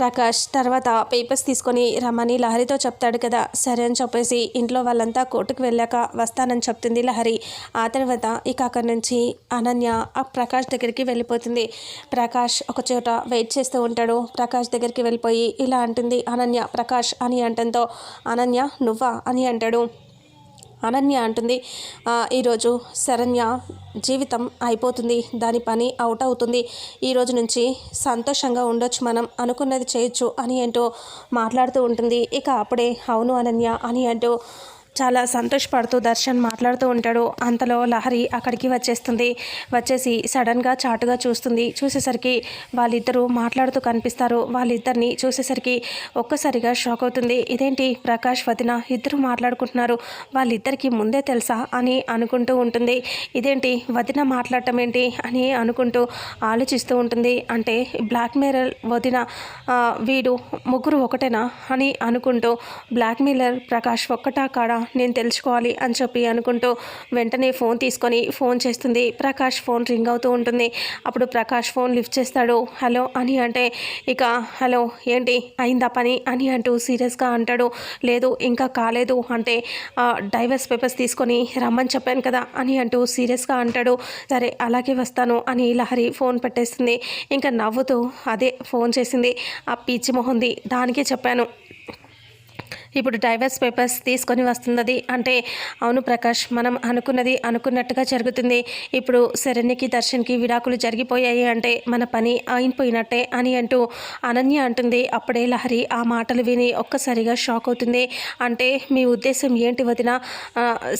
ప్రకాష్ తర్వాత పేపర్స్ తీసుకొని రమ్మని లహరితో చెప్తాడు కదా సరే అని చెప్పేసి ఇంట్లో వాళ్ళంతా కోర్టుకు వెళ్ళాక వస్తానని చెప్తుంది లహరి. ఆ తర్వాత ఇక అక్కడి నుంచి అనన్య ఆ ప్రకాష్ దగ్గరికి వెళ్ళిపోతుంది. ప్రకాష్ ఒక చోట వెయిట్ చేస్తూ ఉంటాడు. ప్రకాష్ దగ్గరికి వెళ్ళిపోయి ఇలా అంటుంది అనన్య ప్రకాష్ అని అంటంతో అనన్య నువ్వా? అని అంటాడు. అనన్య అంటుంది. ఈరోజు శరణ్య జీవితం అయిపోతుంది. దాని పని అవుట్ అవుతుంది. ఈ రోజు నుంచి సంతోషంగా ఉండొచ్చు మనం. అనుకున్నది చేయొచ్చు అని ఏంటో మాట్లాడుతూ ఉంటుంది. ఇక అప్పుడే అవును అనన్య అని అంటూ చాలా సంతోషపడుతూ దర్శన్ మాట్లాడుతూ ఉంటాడు. అంతలో లహరి అక్కడికి వచ్చేస్తుంది. వచ్చేసి సడన్గా చాటుగా చూస్తుంది. చూసేసరికి వాళ్ళిద్దరూ మాట్లాడుతూ కనిపిస్తారు. వాళ్ళిద్దరిని చూసేసరికి ఒక్కసారిగా షాక్ అవుతుంది. ఇదేంటి ప్రకాష్ వదిన ఇద్దరు మాట్లాడుకుంటున్నారు? వాళ్ళిద్దరికి ముందే తెలుసా అని అనుకుంటూ ఉంటుంది. ఇదేంటి వదిన మాట్లాడటం ఏంటి అని అనుకుంటూ ఆలోచిస్తూ ఉంటుంది. అంటే బ్లాక్మెయిలర్ వదిన వీడు ముగ్గురు ఒకటేనా అని అనుకుంటూ బ్లాక్మెయిలర్ ప్రకాష్ ఒక్కటా కాడా నేను తెలుసుకోవాలి అని చెప్పి అనుకుంటూ వెంటనే ఫోన్ తీసుకొని ఫోన్ చేస్తుంది. ప్రకాష్ ఫోన్ రింగ్ అవుతూ ఉంటుంది. అప్పుడు ప్రకాష్ ఫోన్ లిఫ్ట్ చేస్తాడు. హలో అని అంటే ఇక హలో ఏంటి? అయిందా పని? అని అంటూ సీరియస్గా అంటాడు. లేదు ఇంకా కాలేదు అంటే ఆ, డైవర్స్ పేపర్స్ తీసుకొని రమ్మని చెప్పాను కదా అని అంటూ సీరియస్గా అంటాడు. సరే అలాగే వస్తాను అని లహరి ఫోన్ పెట్టేస్తుంది. ఇంకా నవ్వుతూ అదే ఫోన్ చేసింది. ఆ పిచ్చి మొహంది. దానికే చెప్పాను. ఇప్పుడు డైవర్స్ పేపర్స్ తీసుకొని వస్తున్నది. అంటే అవును ప్రకాష్ మనం అనుకున్నది అనుకున్నట్టుగా జరుగుతుంది. ఇప్పుడు శరణ్యకి దర్శన్కి విడాకులు జరిగిపోయాయి అంటే మన పని అయిపోయినట్టే అని అంటూ అనన్య అంటుంది. అప్పుడే లహరి ఆ మాటలు విని ఒక్కసారిగా షాక్ అవుతుంది. అంటే మీ ఉద్దేశం ఏంటి వదిన?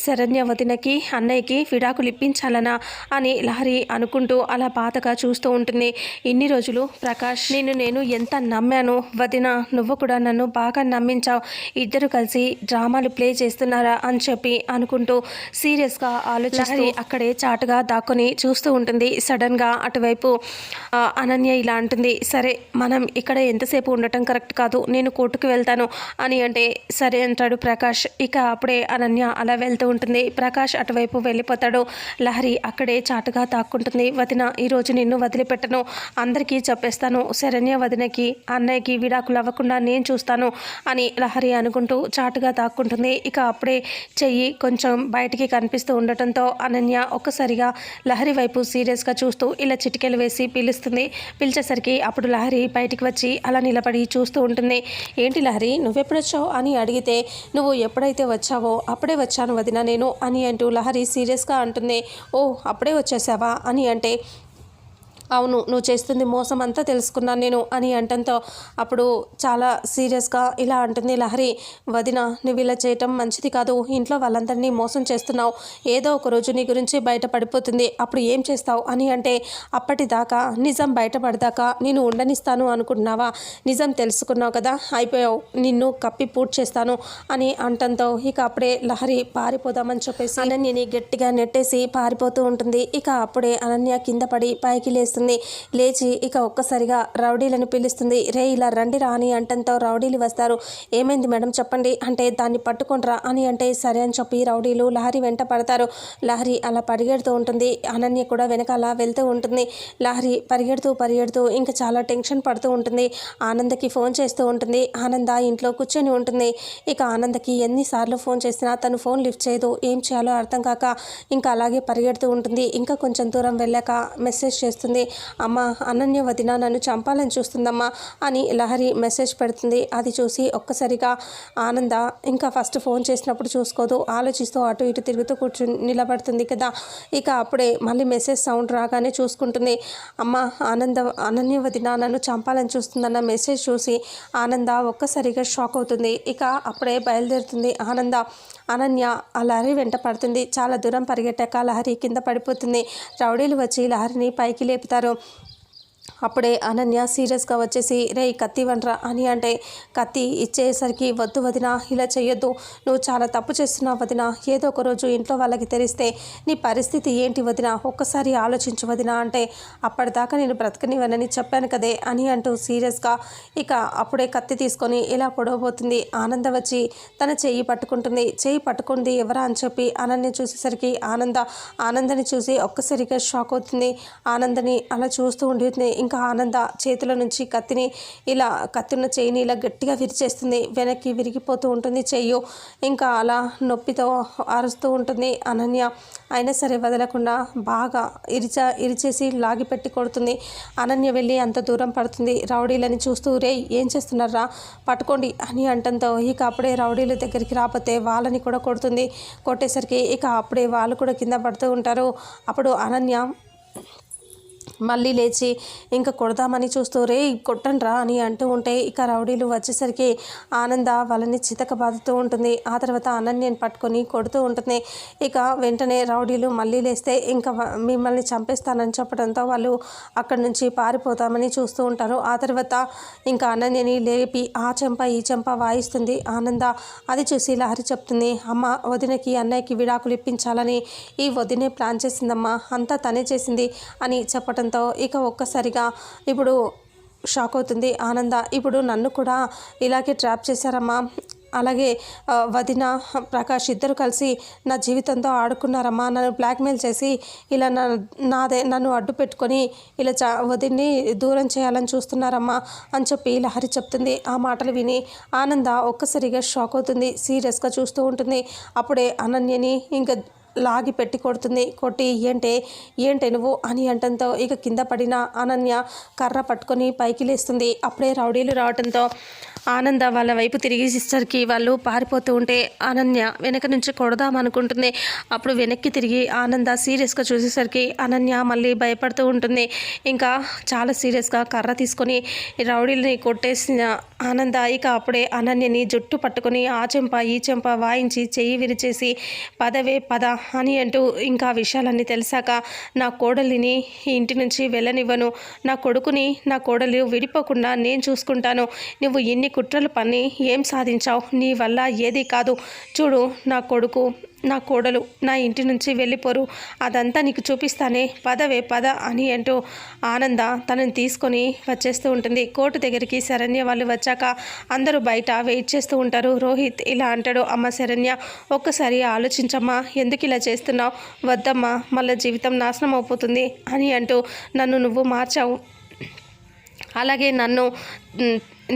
శరణ్య వదినకి అన్నయ్యకి విడాకులు ఇప్పించాలనా అని లహరి అనుకుంటూ అలా బాధగా చూస్తూ ఉంటుంది. ఇన్ని రోజులు ప్రకాష్ నేను నేను ఎంత నమ్మాను? వదిన నువ్వు కూడా నన్ను బాగా నమ్మించావు. ఇద్దరు కలిసి డ్రామాలు ప్లే చేస్తున్నారా అని చెప్పి అనుకుంటూ సీరియస్గా ఆలోచిస్తూ అక్కడే చాటుగా దాక్కుని చూస్తూ ఉంటుంది. సడన్గా అటువైపు అనన్య ఇలా అంటుంది సరే మనం ఇక్కడ ఎంతసేపు ఉండటం కరెక్ట్ కాదు నేను కోర్టుకు వెళ్తాను అని అంటే సరే అంటాడు ప్రకాష్. ఇక అప్పుడే అనన్య అలా వెళ్తూ ఉంటుంది. ప్రకాష్ అటువైపు వెళ్ళిపోతాడు. లహరి అక్కడే చాటుగా తాక్కుంటుంది వదిన ఈరోజు నిన్ను వదిలిపెట్టను. అందరికీ చెప్పేస్తాను. శరణ్య వదినకి అన్నయ్యకి విడాకులు అవ్వకుండా నేను చూస్తాను అని లహరి అనుకుంటూ చాటుగా తాక్కుంటుంది. ఇక అప్పుడే చెయ్యి కొంచెం బయటికి కనిపిస్తూ ఉండటంతో అనన్య ఒక్కసారిగా లహరి వైపు సీరియస్గా చూస్తూ ఇలా చిటికెలు వేసి పిలుస్తుంది. పిలిచేసరికి అప్పుడు లహరి బయటికి వచ్చి అలా నిలబడి చూస్తూ ఉంటుంది. ఏంటి లహరి నువ్వెప్పుడొచ్చావు? అని అడిగితే నువ్వు ఎప్పుడైతే వచ్చావో అప్పుడే వచ్చాను వదిన నేను అని అంటూ లహరి సీరియస్గా అంటుంది. ఓ అప్పుడే వచ్చేసావా? అని అంటే అవును నువ్వు చేస్తుంది మోసం అంతా తెలుసుకున్నాను నేను అని అంటంతో అప్పుడు చాలా సీరియస్గా ఇలా అంటుంది లహరి వదిన నువ్వు ఇలా చేయటం మంచిది కాదు. ఇంట్లో వాళ్ళందరినీ మోసం చేస్తున్నావు. ఏదో ఒక రోజు నీ గురించి బయట పడిపోతుంది అప్పుడు ఏం చేస్తావు? అని అంటే అప్పటిదాకా నిజం బయటపడదాకా నేను ఉండనిస్తాను అనుకుంటున్నావా? నిజం తెలుసుకున్నావు కదా? అయిపోయావు. నిన్ను కప్పి పూట్ చేస్తాను అని అంటంతో ఇక అప్పుడే లహరి పారిపోదామని చెప్పేసి అనన్యని గట్టిగా నెట్టేసి పారిపోతూ ఉంటుంది. ఇక అప్పుడే అనన్య కింద పడి పైకి లేస్తుంది. లేచి ఇక ఒక్కసారిగా రౌడీలను పిలుస్తుంది. రే ఇలా రండి రా అని అంటంతో రౌడీలు వస్తారు. ఏమైంది మేడం చెప్పండి. అంటే దాన్ని పట్టుకుంట్రా అని అంటే సరే అని చెప్పి రౌడీలు లహరి వెంట పడతారు. లహరి అలా పరిగెడుతూ ఉంటుంది. అనన్య కూడా వెనకాల వెళ్తూ ఉంటుంది. లహరి పరిగెడుతూ పరిగెడుతూ ఇంకా చాలా టెన్షన్ పడుతూ ఉంటుంది. ఆనందకి ఫోన్ చేస్తూ ఉంటుంది. ఆనంద ఇంట్లో కూర్చొని ఉంటుంది. ఇక ఆనందకి ఎన్నిసార్లు ఫోన్ చేసినా తను ఫోన్ లిఫ్ట్ చేయదు. ఏం చేయాలో అర్థం కాక ఇంకా అలాగే పరిగెడుతూ ఉంటుంది. ఇంకా కొంచెం దూరం వెళ్ళాక మెసేజ్ చేస్తుంది. అమ్మ అనన్య వదిన నన్ను చంపాలని చూస్తుందమ్మా అని లహరి మెసేజ్ పెడుతుంది. అది చూసి ఒక్కసారిగా ఆనంద ఇంకా ఫస్ట్ ఫోన్ చేసినప్పుడు చూసుకోదు. ఆలోచిస్తూ అటు ఇటు తిరుగుతూ కూర్చుని నిలబడుతుంది కదా. ఇక అప్పుడే మళ్ళీ మెసేజ్ సౌండ్ రాగానే చూసుకుంటుంది. అమ్మ ఆనంద అనన్య వదిన నన్ను చంపాలని చూస్తుందన్న మెసేజ్ చూసి ఆనంద ఒక్కసారిగా షాక్ అవుతుంది. ఇక అప్పుడే బయలుదేరుతుంది ఆనంద. అనన్య ఆ లహరి వెంట పడుతుంది. చాలా దూరం పరిగెట్టాక లహరి కింద పడిపోతుంది. రౌడీలు వచ్చి లహరిని పైకి లేపుతారు. చేశారు అప్పుడే అనన్య సీరియస్గా వచ్చేసి రే కత్తి వండ్రా అని అంటే కత్తి ఇచ్చేసరికి వద్దు వదిన ఇలా చేయొద్దు నువ్వు చాలా తప్పు చేస్తున్నావు వదిన. ఏదో ఒక రోజు ఇంట్లో వాళ్ళకి తెలిస్తే నీ పరిస్థితి ఏంటి వదిన? ఒక్కసారి ఆలోచించు వదిన అంటే అప్పటిదాకా నేను బ్రతకనివ్వనని చెప్పాను కదే అని అంటూ సీరియస్గా ఇక అప్పుడే కత్తి తీసుకొని ఇలా పొడవబోతుంది. ఆనంద వచ్చి తన చెయ్యి పట్టుకుంటుంది. చెయ్యి పట్టుకుంది ఎవరా? అని చెప్పి అనన్య చూసేసరికి ఆనంద ఆనందని చూసి ఒక్కసారిగా షాక్ అవుతుంది. ఆనందని అలా చూస్తూ ఉంటుంది ఇంకా ఆనంద చేతుల నుంచి కత్తిని ఇలా కత్తిన చేయిని ఇలా గట్టిగా విరిచేస్తుంది. వెనక్కి విరిగిపోతూ ఉంటుంది. చెయ్యు ఇంకా అలా నొప్పితో అరుస్తూ ఉంటుంది. అనన్య అయినా సరే వదలకుండా బాగా ఇరిచా ఇరిచేసి లాగి పెట్టి కొడుతుంది. అనన్య వెళ్ళి అంత దూరం పడుతుంది. రౌడీలని చూస్తూ రే ఏం చేస్తున్నారా? పట్టుకోండి అని అంటంతో ఇక అప్పుడే రౌడీల దగ్గరికి రాకపోతే వాళ్ళని కూడా కొడుతుంది. కొట్టేసరికి ఇక అప్పుడే వాళ్ళు కూడా కింద పడుతూ ఉంటారు. అప్పుడు అనన్య మళ్ళీ లేచి ఇంకా కొడదామని చూస్తూ రే కొట్టండ్రా అని అంటూ ఉంటే ఇక రౌడీలు వచ్చేసరికి ఆనంద వాళ్ళని చితక బాదుతూ ఉంటుంది. ఆ తర్వాత అనన్యని పట్టుకొని కొడుతూ ఉంటుంది. ఇక వెంటనే రౌడీలు మళ్ళీ లేస్తే ఇంకా మిమ్మల్ని చంపేస్తానని చెప్పడంతో వాళ్ళు అక్కడి నుంచి పారిపోతామని చూస్తూ ఉంటారు. ఆ తర్వాత ఇంకా అనన్యని లేపి ఆ చెంప ఈ చెంప వాయిస్తుంది. ఆనంద అది చూసి లహరి చెప్తుంది అమ్మ వదినకి అన్నయ్యకి విడాకులు ఇప్పించాలని ఈ వదినే ప్లాన్ చేసిందమ్మా అంతా తనే చేసింది అని చెప్పడంతో ఇక ఒక్కసారిగా ఇప్పుడు షాక్ అవుతుంది ఆనంద. ఇప్పుడు నన్ను కూడా ఇలాగే ట్రాప్ చేశారమ్మా. అలాగే వదిన ప్రకాష్ ఇద్దరు కలిసి నా జీవితంతో ఆడుకున్నారమ్మా. నన్ను బ్లాక్మెయిల్ చేసి ఇలా నా నాదే నన్ను అడ్డు పెట్టుకొని ఇలా చా వదిన్ని దూరం చేయాలని చూస్తున్నారమ్మా అని చెప్పి లహరి చెప్తుంది. ఆ మాటలు విని ఆనంద ఒక్కసారిగా షాక్ అవుతుంది. సీరియస్గా చూస్తూ ఉంటుంది. అప్పుడే అనన్యని ఇంకా లాగి పెట్టి కొడుతుంది. కొట్టి ఏంటే ఏంటే నువ్వు అని అంటంతో ఇక కింద పడిన అనన్య కర్ర పట్టుకొని పైకి లేస్తుంది. అప్పుడే రౌడీలు రావడంతో ఆనంద వాళ్ళ వైపు తిరిగి సిస్టర్కి వాళ్ళు పారిపోతూ ఉంటే అనన్య వెనక నుంచి కొడదాం అనుకుంటుంది. అప్పుడు వెనక్కి తిరిగి ఆనంద సీరియస్గా చూసేసరికి అనన్య మళ్ళీ భయపడుతూ ఉంటుంది. ఇంకా చాలా సీరియస్గా కర్ర తీసుకొని రౌడీలని కొట్టేసిన ఆనంద ఇక అప్పుడే అనన్యని జుట్టు పట్టుకొని ఆ చెంప ఈ చెంప వాయించి చెయ్యి విరిచేసి పదవే పద అని అంటూ ఇంకా విషయాలన్నీ తెలిసాక నా కోడలిని ఈ ఇంటి నుంచి వెళ్ళనివ్వను. నా కొడుకుని నా కోడలు విడిపోకుండా నేను చూసుకుంటాను. నువ్వు ఎన్ని కుట్రలు పని ఏం సాధించావు? నీ వల్ల ఏది కాదు. చూడు నా కొడుకు నా కోడలు నా ఇంటి నుంచి వెళ్ళిపోరు. అదంతా నీకు చూపిస్తానే. పదవే పద అని అంటూ ఆనంద తనని తీసుకొని వచ్చేస్తూ ఉంటుంది. కోర్టు దగ్గరికి శరణ్య వాళ్ళు వచ్చాక అందరూ బయట వెయిట్ చేస్తూ ఉంటారు. రోహిత్ ఇలా అంటాడు అమ్మ శరణ్య ఒక్కసారి ఆలోచించమ్మా. ఎందుకు ఇలా చేస్తున్నావు? వద్దమ్మా. మళ్ళీ జీవితం నాశనం అయిపోతుంది అని అంటూ నన్ను నువ్వు మార్చావు. అలాగే నన్ను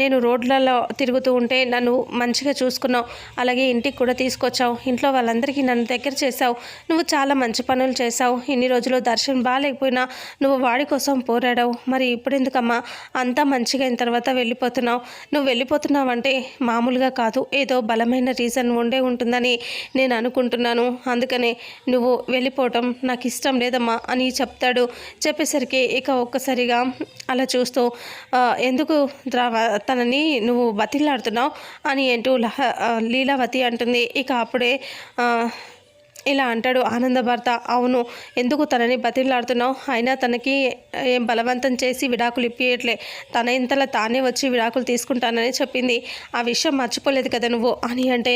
నేను రోడ్లలో తిరుగుతూ ఉంటే నన్ను మంచిగా చూసుకున్నావు అలాగే ఇంటికి కూడా తీసుకొచ్చావు. ఇంట్లో వాళ్ళందరికీ నన్ను దగ్గర చేసావు నువ్వు చాలా మంచి పనులు చేసావు ఇన్ని రోజులు దర్శనం బాగాలేకపోయినా నువ్వు వాడి కోసం పోరాడావు. మరి ఇప్పుడు ఎందుకమ్మా అంతా మంచిగా అయిన తర్వాత వెళ్ళిపోతున్నావు. నువ్వు వెళ్ళిపోతున్నావంటే మామూలుగా కాదు. ఏదో బలమైన రీజన్ ఉండే ఉంటుందని నేను అనుకుంటున్నాను. అందుకనే నువ్వు వెళ్ళిపోవటం నాకు ఇష్టం లేదమ్మా అని చెప్తాడు. చెప్పేసరికి ఇక ఒక్కసారిగా అలా చూస్తూ ఎందుకు ద్రావ తనని నువ్వు బతిలాడుతున్నావు అని అంటూ లహ లీలావతి అంటుంది. ఇక అప్పుడే ఇలా అంటాడు ఆనంద భర్త. అవును ఎందుకు తనని బతిలాడుతున్నావు? అయినా తనకి ఏం బలవంతం చేసి విడాకులు ఇప్పియట్లే. తన ఇంతలా తానే వచ్చి విడాకులు తీసుకుంటానని చెప్పింది. ఆ విషయం మర్చిపోలేదు కదా నువ్వు? అని అంటే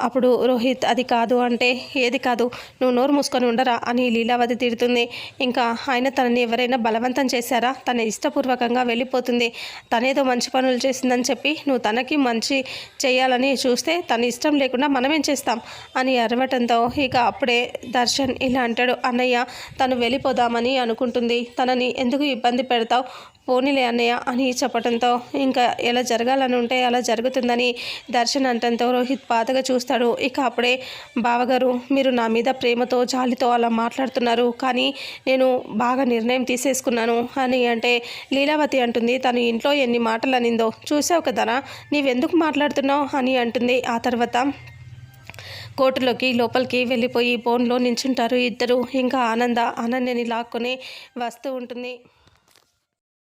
అప్పుడు రోహిత్ అది కాదు అంటే ఏది కాదు నువ్వు నోరు మూసుకొని ఉండరా? అని లీలావతి తిడుతుంది. ఇంకా ఆయన తనని ఎవరైనా బలవంతం చేశారా? తన ఇష్టపూర్వకంగా వెళ్ళిపోతుంది. తనేదో మంచి పనులు చేసిందని చెప్పి నువ్వు తనకి మంచి చేయాలని చూస్తే తన ఇష్టం లేకుండా మనమేం చేస్తాం? అని అరవటంతో ఇక అప్పుడే దర్శన్ ఇలా అంటాడు అన్నయ్య తను వెళ్ళిపోదామని అనుకుంటుంది. తనని ఎందుకు ఇబ్బంది పెడతావు? పోనీలే అన్నయ్య అని చెప్పడంతో ఇంకా ఎలా జరగాలని ఉంటే అలా జరుగుతుందని దర్శన్ అంటంతో రోహిత్ బాధగా చూస్తాడు. ఇక అప్పుడే బావగారు మీరు నా మీద ప్రేమతో జాలితో అలా మాట్లాడుతున్నారు. కానీ నేను బాగా నిర్ణయం తీసేసుకున్నాను అని అంటే లీలావతి అంటుంది తను ఇంట్లో ఎన్ని మాటలు అనిందో చూసావు కదనా నీవెందుకు మాట్లాడుతున్నావు? అని అంటుంది. ఆ తర్వాత కోర్టులోకి లోపలికి వెళ్ళిపోయి ఫోన్లో నించుంటారు ఇద్దరు. ఇంకా ఆనంద ఆనందని లాక్కొని వస్తూ ఉంటుంది.